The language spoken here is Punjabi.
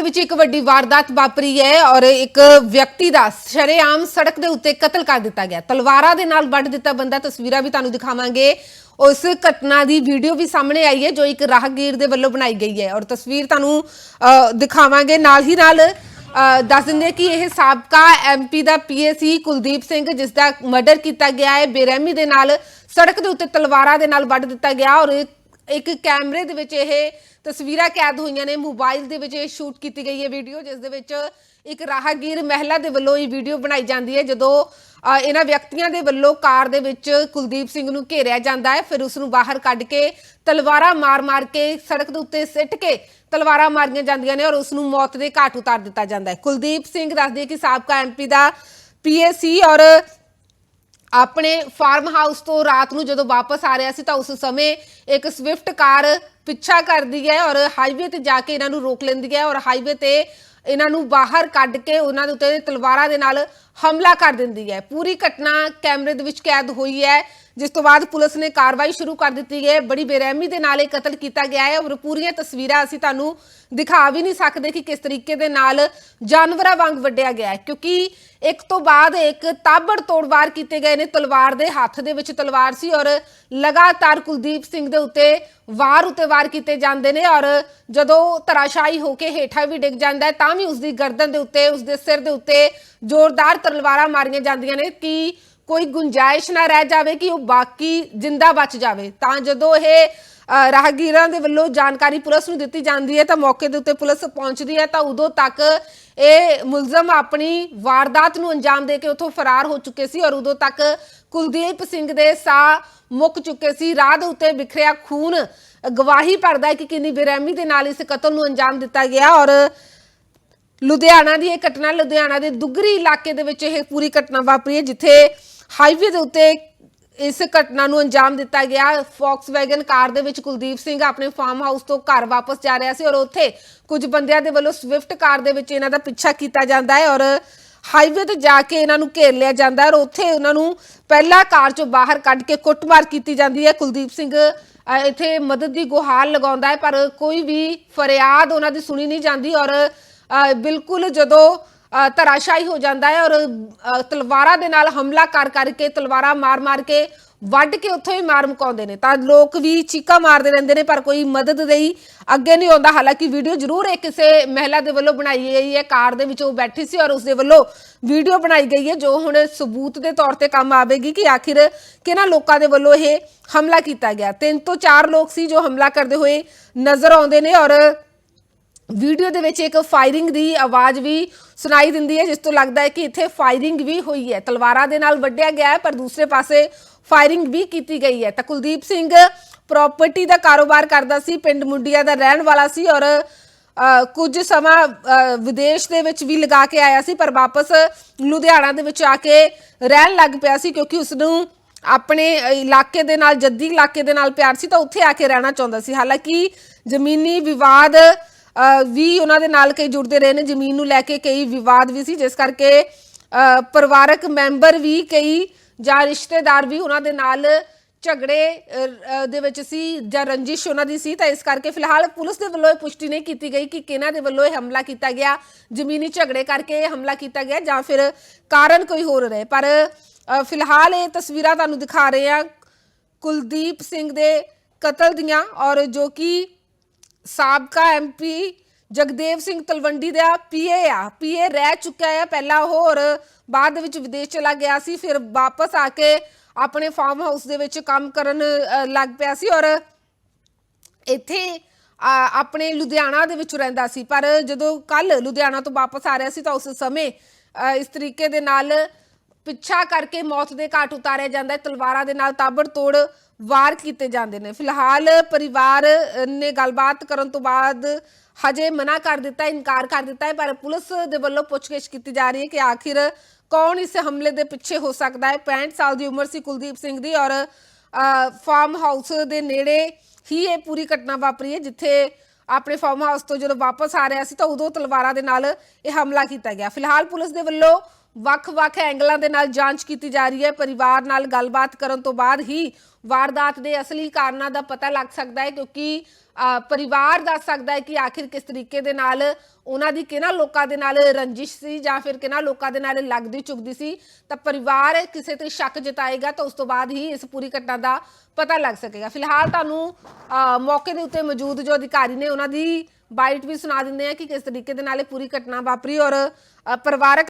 ਵਿੱਚ ਇੱਕ ਵੱਡੀ ਵਾਰਦਾਤ ਵਾਪਰੀ ਹੈ ਔਰ ਇੱਕ ਵਿਅਕਤੀ ਦਾ ਸ਼ਰੇਆਮ ਸੜਕ ਦੇ ਉੱਤੇ ਕਤਲ ਕਰ ਦਿੱਤਾ ਗਿਆ। ਤਲਵਾਰਾਂ ਦੇ ਨਾਲ ਵੱਢ ਦਿੱਤਾ ਬੰਦਾ ਤਸਵੀਰਾਂ ਵੀ ਤੁਹਾਨੂੰ ਦਿਖਾਵਾਂਗੇ। ਉਸ ਘਟਨਾ ਦੀ ਵੀਡੀਓ ਵੀ ਸਾਹਮਣੇ ਆਈ ਹੈ ਜੋ ਇੱਕ ਰਾਹਗੀਰ ਦੇ ਵੱਲੋਂ ਬਣਾਈ ਗਈ ਹੈ। ਔਰ ਤਸਵੀਰ ਤੁਹਾਨੂੰ ਅ, ਦਿਖਾਵਾਂਗੇ। ਨਾਲ ਹੀ ਨਾਲ ਅ, ਦੱਸ ਦਿੰਦੇ ਹਾਂ ਕਿ ਇਹ ਸਾਬਕਾ ਐਮਪੀ ਦਾ ਪੀਏਸੀ ਕੁਲਦੀਪ ਸਿੰਘ ਜਿਸ ਦਾ ਮਰਡਰ ਕੀਤਾ ਗਿਆ ਹੈ ਬੇਰਹਿਮੀ ਦੇ ਨਾਲ ਸੜਕ ਦੇ ਉੱਤੇ ਤਲਵਾਰਾਂ ਦੇ ਨਾਲ ਵੱਢ ਦਿੱਤਾ ਗਿਆ ਔਰ ਇੱਕ ਕੈਮਰੇ ਦੇ ਵਿੱਚ ਇਹ ਤਸਵੀਰਾਂ ਕੈਦ ਹੋਈਆਂ ਨੇ। ਮੋਬਾਈਲ ਦੇ ਵਿੱਚ ਇਹ ਸ਼ੂਟ ਕੀਤੀ ਗਈ ਹੈ ਵੀਡੀਓ, ਜਿਸ ਦੇ ਵਿੱਚ ਇੱਕ ਰਾਹਗੀਰ ਮਹਿਲਾ ਦੇ ਵੱਲੋਂ ਇਹ ਵੀਡੀਓ ਬਣਾਈ ਜਾਂਦੀ ਹੈ, ਜਦੋਂ ਇਹਨਾਂ ਵਿਅਕਤੀਆਂ ਦੇ ਵੱਲੋਂ ਕਾਰ ਦੇ ਵਿੱਚ ਕੁਲਦੀਪ ਸਿੰਘ ਨੂੰ ਘੇਰਿਆ ਜਾਂਦਾ ਹੈ। ਫਿਰ ਉਸ ਨੂੰ ਬਾਹਰ ਕੱਢ ਕੇ ਤਲਵਾਰਾਂ ਮਾਰ-ਮਾਰ ਕੇ ਸੜਕ ਦੇ ਉੱਤੇ ਸਿੱਟ ਕੇ ਤਲਵਾਰਾਂ ਮਾਰੀਆਂ ਜਾਂਦੀਆਂ ਨੇ ਔਰ ਉਸ ਨੂੰ ਮੌਤ ਦੇ ਘਾਟ ਉਤਾਰ ਦਿੱਤਾ ਜਾਂਦਾ ਹੈ। ਕੁਲਦੀਪ ਸਿੰਘ ਦੱਸਦੀ ਹੈ ਕਿ ਸਾਬਕਾ ਐਮਪੀ ਦਾ ਪੀਏਸੀ ਔਰ ਆਪਣੇ ਫਾਰਮ ਹਾਊਸ ਤੋਂ ਰਾਤ ਨੂੰ ਜਦੋਂ ਵਾਪਸ ਆ ਰਿਹਾ ਸੀ ਤਾਂ ਉਸ ਸਮੇਂ ਇੱਕ ਸਵਿਫਟ ਕਾਰ ਪਿੱਛਾ ਕਰਦੀ ਹੈ ਔਰ ਹਾਈਵੇ ਤੇ ਜਾ ਕੇ ਇਹਨਾਂ ਨੂੰ ਰੋਕ ਲੈਂਦੀ ਹੈ ਔਰ ਹਾਈਵੇ ਤੇ ਇਹਨਾਂ ਨੂੰ ਬਾਹਰ ਕੱਢ ਕੇ ਉਹਨਾਂ ਦੇ ਉੱਤੇ ਤਲਵਾਰਾਂ ਦੇ ਨਾਲ ਹਮਲਾ ਕਰ ਦਿੰਦੀ ਹੈ। ਪੂਰੀ ਘਟਨਾ ਕੈਮਰੇ ਦੇ ਵਿੱਚ ਕੈਦ ਹੋਈ ਹੈ। ਜਿਸ ਤੋਂ ਬਾਅਦ ਪੁਲਿਸ ਨੇ ਕਾਰਵਾਈ ਸ਼ੁਰੂ ਕਰ ਦਿੱਤੀ ਹੈ। ਬੜੀ ਬੇਰਹਿਮੀ ਦੇ ਨਾਲ ਇਹ ਕਤਲ ਕੀਤਾ ਗਿਆ ਹੈ ਔਰ ਪੂਰੀਆਂ ਤਸਵੀਰਾਂ ਅਸੀਂ ਤੁਹਾਨੂੰ ਦਿਖਾ ਵੀ ਨਹੀਂ ਸਕਦੇ ਕਿ ਕਿਸ ਤਰੀਕੇ ਦੇ ਨਾਲ ਜਾਨਵਰਾਂ ਵਾਂਗ ਵੱਢਿਆ ਗਿਆ ਹੈ। ਕਿਉਂਕਿ ਇੱਕ ਤੋਂ ਬਾਅਦ ਇੱਕ ਤਾਬੜ ਤੋੜ ਕੀਤੇ ਗਏ ਨੇ ਤਲਵਾਰ ਦੇ ਹੱਥ ਦੇ ਵਿੱਚ ਤਲਵਾਰ ਸੀ ਔਰ ਲਗਾਤਾਰ ਕੁਲਦੀਪ ਸਿੰਘ ਦੇ ਉੱਤੇ ਵਾਰ ਉਤੇ ਵਾਰ ਕੀਤੇ ਜਾਂਦੇ ਨੇ ਔਰ ਜਦੋਂ ਤਰਾਸ਼ਾਈ ਹੋ ਕੇ ਹੇਠਾਂ ਵੀ ਡਿੱਗ ਜਾਂਦਾ ਹੈ ਤਾਂ ਵੀ ਉਸ ਦੀ ਗਰਦਨ ਦੇ ਉੱਤੇ ਉਸ ਦੇ ਸਿਰ ਦੇ ਉੱਤੇ ਜ਼ੋਰਦਾਰ ਤਲਵਾਰਾਂ ਮਾਰੀਆਂ ਜਾਂਦੀਆਂ ਨੇ ਕਿ ਕੋਈ ਗੁੰਜਾਇਸ਼ ਨਾ ਰਹਿ ਜਾਵੇ ਕਿ ਉਹ ਬਾਕੀ ਜਿੰਦਾ ਬਚ ਜਾਵੇ। ਤਾਂ ਜਦੋਂ ਇਹ ਰਾਹਗੀਰਾਂ ਦੇ ਵੱਲੋਂ ਜਾਣਕਾਰੀ ਪੁਲਿਸ ਨੂੰ ਦਿੱਤੀ ਜਾਂਦੀ ਹੈ ਤਾਂ ਮੌਕੇ ਦੇ ਉੱਤੇ ਪੁਲਿਸ ਪਹੁੰਚਦੀ ਹੈ ਤਾਂ ਉਦੋਂ ਤੱਕ ਇਹ ਮੁਲਜ਼ਮ ਆਪਣੀ ਵਾਰਦਾਤ ਨੂੰ ਅੰਜਾਮ ਦੇ ਕੇ ਉੱਥੋਂ ਫਰਾਰ ਹੋ ਚੁੱਕੇ ਸੀ ਔਰ ਉਦੋਂ ਤੱਕ ਕੁਲਦੀਪ ਸਿੰਘ ਦੇ ਸਾਹ ਮੁੱਕ ਚੁੱਕੇ ਸੀ। ਰਾਹ ਦੇ ਉੱਤੇ ਵਿਖਰਿਆ ਖੂਨ ਗਵਾਹੀ ਭਰਦਾ ਕਿ ਕਿੰਨੀ ਬੇਰਹਿਮੀ ਦੇ ਨਾਲ ਇਸ ਕਤਲ ਨੂੰ ਅੰਜਾਮ ਦਿੱਤਾ ਗਿਆ ਔਰ ਲੁਧਿਆਣਾ ਦੀ ਇਹ ਘਟਨਾ ਲੁਧਿਆਣਾ ਦੇ ਦੁੱਗਰੀ ਇਲਾਕੇ ਦੇ ਵਿੱਚ ਇਹ ਪੂਰੀ ਘਟਨਾ ਵਾਪਰੀ ਹੈ, ਜਿੱਥੇ ਹਾਈਵੇ ਦੇ ਉੱਤੇ ਇਸ ਘਟਨਾ ਨੂੰ ਅੰਜਾਮ ਦਿੱਤਾ ਗਿਆ। ਫੌਕਸਵੈਗਨ ਕਾਰ ਦੇ ਵਿੱਚ ਕੁਲਦੀਪ ਸਿੰਘ ਆਪਣੇ ਫਾਰਮ ਹਾਊਸ ਤੋਂ ਘਰ ਵਾਪਸ ਜਾ ਰਿਹਾ ਸੀ ਔਰ ਉੱਥੇ ਕੁਝ ਬੰਦਿਆਂ ਦੇ ਵੱਲੋਂ ਸਵਿਫਟ ਕਾਰ ਦੇ ਵਿੱਚ ਇਹਨਾਂ ਦਾ ਪਿੱਛਾ ਕੀਤਾ ਜਾਂਦਾ ਹੈ ਔਰ ਹਾਈਵੇ ਤੇ ਜਾ ਕੇ ਇਹਨਾਂ ਨੂੰ ਘੇਰ ਲਿਆ ਜਾਂਦਾ ਔਰ ਉੱਥੇ ਉਹਨਾਂ ਨੂੰ ਪਹਿਲਾਂ ਕਾਰ ਚੋਂ ਬਾਹਰ ਕੱਢ ਕੇ ਕੁੱਟਮਾਰ ਕੀਤੀ ਜਾਂਦੀ ਹੈ। ਕੁਲਦੀਪ ਸਿੰਘ ਇੱਥੇ ਮਦਦ ਦੀ ਗੁਹਾਰ ਲਗਾਉਂਦਾ ਹੈ ਪਰ ਕੋਈ ਵੀ ਫਰਿਆਦ ਉਹਨਾਂ ਦੀ ਸੁਣੀ ਨਹੀਂ ਜਾਂਦੀ ਔਰ ਬਿਲਕੁਲ ਜਦੋਂ ਅ, ਹੋ ਜਾਂਦਾ ਹੈ ਔਰ ਤਲਵਾਰਾਂ ਦੇ ਨਾਲ ਹਮਲਾ ਕਰ ਕਰਕੇ ਤਲਵਾਰਾਂ ਮਾਰ-ਮਾਰ ਕੇ ਵੱਢ ਕੇ ਉੱਥੋਂ ਹੀ ਮਾਰ ਮੁਕਾਉਂਦੇ ਨੇ। ਤਾਂ ਲੋਕ ਵੀ ਚੀਕਾ ਮਾਰਦੇ ਰਹਿੰਦੇ ਨੇ ਪਰ ਕੋਈ ਮਦਦ ਲਈ ਅੱਗੇ ਨਹੀਂ ਆਉਂਦਾ। ਹਾਲਾਂਕਿ ਵੀਡੀਓ ਜ਼ਰੂਰ ਇਹ ਕਿਸੇ ਮਹਿਲਾ ਦੇ ਵੱਲੋਂ ਬਣਾਈ ਗਈ ਹੈ। ਕਾਰ ਦੇ ਵਿੱਚ ਉਹ ਬੈਠੀ ਸੀ ਔਰ ਉਸ ਦੇ ਵੱਲੋਂ ਵੀਡੀਓ ਬਣਾਈ ਗਈ ਹੈ ਜੋ ਹੁਣ ਸਬੂਤ ਦੇ ਤੌਰ ਤੇ ਕੰਮ ਆਵੇਗੀ ਕਿ ਆਖਿਰ ਕਿਹਨਾਂ ਲੋਕਾਂ ਦੇ ਵੱਲੋਂ ਇਹ ਹਮਲਾ ਕੀਤਾ ਗਿਆ। ਤਿੰਨ ਤੋਂ ਚਾਰ ਲੋਕ ਸੀ ਜੋ ਹਮਲਾ ਕਰਦੇ ਹੋਏ ਨਜ਼ਰ ਆਉਂਦੇ ਨੇ ਔਰ ਵੀਡੀਓ ਦੇ ਵਿੱਚ ਇੱਕ ਫਾਇਰਿੰਗ ਦੀ ਆਵਾਜ਼ ਵੀ ਸੁਣਾਈ ਦਿੰਦੀ ਹੈ, ਜਿਸ ਤੋਂ ਲੱਗਦਾ ਹੈ ਕਿ ਇੱਥੇ ਫਾਇਰਿੰਗ ਵੀ ਹੋਈ ਹੈ। ਤਲਵਾਰਾਂ ਦੇ ਨਾਲ ਵੱਢਿਆ ਗਿਆ ਹੈ, ਪਰ ਦੂਸਰੇ ਪਾਸੇ ਫਾਇਰਿੰਗ ਵੀ ਕੀਤੀ ਗਈ ਹੈ। ਤਾਂ ਕੁਲਦੀਪ ਸਿੰਘ ਪ੍ਰਾਪਰਟੀ ਦਾ ਕਾਰੋਬਾਰ ਕਰਦਾ ਸੀ, ਪਿੰਡ ਮੁੰਡੀਆਂ ਦਾ ਰਹਿਣ ਵਾਲਾ ਸੀ ਔਰ ਕੁਝ ਸਮਾਂ ਵਿਦੇਸ਼ ਦੇ ਵਿੱਚ ਵੀ ਲਗਾ ਕੇ ਆਇਆ ਸੀ, ਪਰ ਵਾਪਸ ਲੁਧਿਆਣਾ ਦੇ ਵਿੱਚ ਆ ਕੇ ਰਹਿਣ ਲੱਗ ਪਿਆ ਸੀ, ਕਿਉਂਕਿ ਉਸ ਨੂੰ ਆਪਣੇ ਇਲਾਕੇ ਦੇ ਨਾਲ, ਜੱਦੀ ਇਲਾਕੇ ਦੇ ਨਾਲ ਪਿਆਰ ਸੀ, ਤਾਂ ਉੱਥੇ ਆ ਕੇ ਰਹਿਣਾ ਚਾਹੁੰਦਾ ਸੀ। ਹਾਲਾਂਕਿ ਜ਼ਮੀਨੀ ਵਿਵਾਦ ਵੀ ਉਹਨਾਂ ਦੇ ਨਾਲ ਕਈ ਜੁੜਦੇ ਰਹੇ ਨੇ, ਜ਼ਮੀਨ ਨੂੰ ਲੈ ਕੇ ਕਈ ਵਿਵਾਦ ਵੀ ਸੀ, ਜਿਸ ਕਰਕੇ ਪਰਿਵਾਰਕ ਮੈਂਬਰ ਵੀ ਕਈ ਜਾਂ ਰਿਸ਼ਤੇਦਾਰ ਵੀ ਉਹਨਾਂ ਦੇ ਨਾਲ ਝਗੜੇ ਦੇ ਵਿੱਚ ਸੀ ਜਾਂ ਰੰਜਿਸ਼ ਉਹਨਾਂ ਦੀ ਸੀ, ਤਾਂ ਇਸ ਕਰਕੇ ਫਿਲਹਾਲ ਪੁਲਿਸ ਦੇ ਵੱਲੋਂ ਇਹ ਪੁਸ਼ਟੀ ਨਹੀਂ ਕੀਤੀ ਗਈ ਕਿ ਕਿਹਨਾਂ ਦੇ ਵੱਲੋਂ ਇਹ ਹਮਲਾ ਕੀਤਾ ਗਿਆ, ਜ਼ਮੀਨੀ ਝਗੜੇ ਕਰਕੇ ਇਹ ਹਮਲਾ ਕੀਤਾ ਗਿਆ ਜਾਂ ਫਿਰ ਕਾਰਨ ਕੋਈ ਹੋਰ ਰਹੇ। ਪਰ ਫਿਲਹਾਲ ਇਹ ਤਸਵੀਰਾਂ ਤੁਹਾਨੂੰ ਦਿਖਾ ਰਹੇ ਆ ਕੁਲਦੀਪ ਸਿੰਘ ਦੇ ਕਤਲ ਦੀਆਂ ਔਰ ਜੋ ਕਿ ਸਾਬਕਾ ਐਮਪੀ ਜਗਦੇਵ ਸਿੰਘ ਤਲਵੰਡੀ ਦਾ ਪੀਏ ਆ, ਪੀਏ ਰਹਿ ਚੁੱਕਿਆ ਆ। ਪਹਿਲਾਂ ਉਹ ਔਰ ਬਾਅਦ ਵਿੱਚ ਵਿਦੇਸ਼ ਚਲਾ ਗਿਆ ਸੀ, ਫਿਰ ਵਾਪਸ ਆ ਕੇ ਆਪਣੇ ਫਾਰਮ ਹਾਊਸ ਦੇ ਵਿੱਚ ਕੰਮ ਕਰਨ ਲੱਗ ਪਿਆ ਸੀ ਔਰ ਇੱਥੇ ਆਪਣੇ ਲੁਧਿਆਣਾ ਦੇ ਵਿੱਚ ਰਹਿੰਦਾ ਸੀ। ਪਰ ਜਦੋਂ ਕੱਲ ਲੁਧਿਆਣਾ ਤੋਂ ਵਾਪਸ ਆ ਰਿਹਾ ਸੀ ਤਾਂ ਉਸ ਸਮੇਂ ਇਸ ਤਰੀਕੇ ਦੇ ਨਾਲ ਪਿੱਛਾ ਕਰਕੇ ਮੌਤ ਦੇ ਘਾਟ ਉਤਾਰਿਆ ਜਾਂਦਾ ਹੈ। ਤਲਵਾਰਾਂ ਦੇ ਨਾਲ ਤਾਬੜਤੋੜ ਵਾਰ ਕੀਤੇ ਜਾਂਦੇ ਨੇ। ਫਿਲਹਾਲ ਪਰਿਵਾਰ ਨੇ ਗੱਲਬਾਤ ਕਰਨ ਤੋਂ ਬਾਅਦ ਹਜੇ ਮਨਾ ਕਰ ਦਿੱਤਾ ਇਨਕਾਰ ਕਰ ਦਿੱਤਾ ਹੈ ਪਰ ਪੁਲਿਸ ਦੇ ਵੱਲੋਂ ਪੁੱਛਗਿੱਛ ਕੀਤੀ ਜਾ ਰਹੀ ਹੈ ਕਿ ਆਖਿਰ ਕੌਣ ਇਸ ਹਮਲੇ ਦੇ ਪਿੱਛੇ ਹੋ ਸਕਦਾ ਹੈ। 65 ਸਾਲ ਦੀ ਉਮਰ ਸੀ ਕੁਲਦੀਪ ਸਿੰਘ ਦੀ ਔਰ ਅ, ਫਾਰਮ ਹਾਊਸ ਦੇ ਨੇੜੇ ਹੀ ਇਹ ਪੂਰੀ ਘਟਨਾ ਵਾਪਰੀ ਹੈ ਜਿੱਥੇ ਆਪਣੇ ਫਾਰਮ ਹਾਊਸ ਤੋਂ ਜਦੋਂ ਵਾਪਸ ਆ ਰਿਹਾ ਸੀ ਤਾਂ ਉਦੋਂ ਤਲਵਾਰਾਂ ਦੇ ਨਾਲ ਇਹ ਹਮਲਾ ਕੀਤਾ ਗਿਆ। ਫਿਲਹਾਲ ਪੁਲਿਸ ਦੇ ਵੱਲੋਂ ਵੱਖ-ਵੱਖ ਐਂਗਲਾਂ ਦੇ ਨਾਲ ਜਾਂਚ ਕੀਤੀ ਜਾ ਰਹੀ ਹੈ। ਪਰਿਵਾਰ ਨਾਲ ਗੱਲਬਾਤ ਕਰਨ ਤੋਂ ਬਾਅਦ ਹੀ ਵਾਰਦਾਤ ਦੇ ਅਸਲੀ ਕਾਰਨਾਂ ਦਾ ਪਤਾ ਲੱਗ ਸਕਦਾ ਹੈ ਕਿਉਂਕਿ ਪਰਿਵਾਰ ਦੱਸ ਸਕਦਾ ਹੈ ਕਿ ਆਖਿਰ ਕਿਸ ਤਰੀਕੇ ਦੇ ਨਾਲ ਉਹਨਾਂ ਦੀ ਕਿਹਨਾਂ ਲੋਕਾਂ ਦੇ ਨਾਲ ਰੰਜਿਸ਼ ਸੀ ਜਾਂ ਫਿਰ ਕਿਹਨਾਂ ਲੋਕਾਂ ਦੇ ਨਾਲ ਲੱਗਦੀ ਚੁਗਦੀ ਸੀ। ਤਾਂ ਪਰਿਵਾਰ ਕਿਸੇ ਤੇ ਸ਼ੱਕ ਜਤਾਏਗਾ ਤਾਂ ਉਸ ਤੋਂ ਬਾਅਦ ਹੀ ਇਸ ਪੂਰੀ ਘਟਨਾ ਦਾ ਪਤਾ ਲੱਗ ਸਕੇਗਾ। ਫਿਲਹਾਲ ਤੁਹਾਨੂੰ ਮੌਕੇ ਦੇ ਉੱਤੇ ਮੌਜੂਦ ਜੋ ਅਧਿਕਾਰੀ ਨੇ ਉਹਨਾਂ ਦੀ ਬਾਈਟ ਵੀ ਸੁਣਾ ਦਿੰਦੇ ਆ ਕਿ ਕਿਸ ਤਰੀਕੇ ਦੇ ਨਾਲ ਇਹ ਪੂਰੀ ਘਟਨਾ ਵਾਪਰੀ ਔਰ ਪਰਿਵਾਰਕ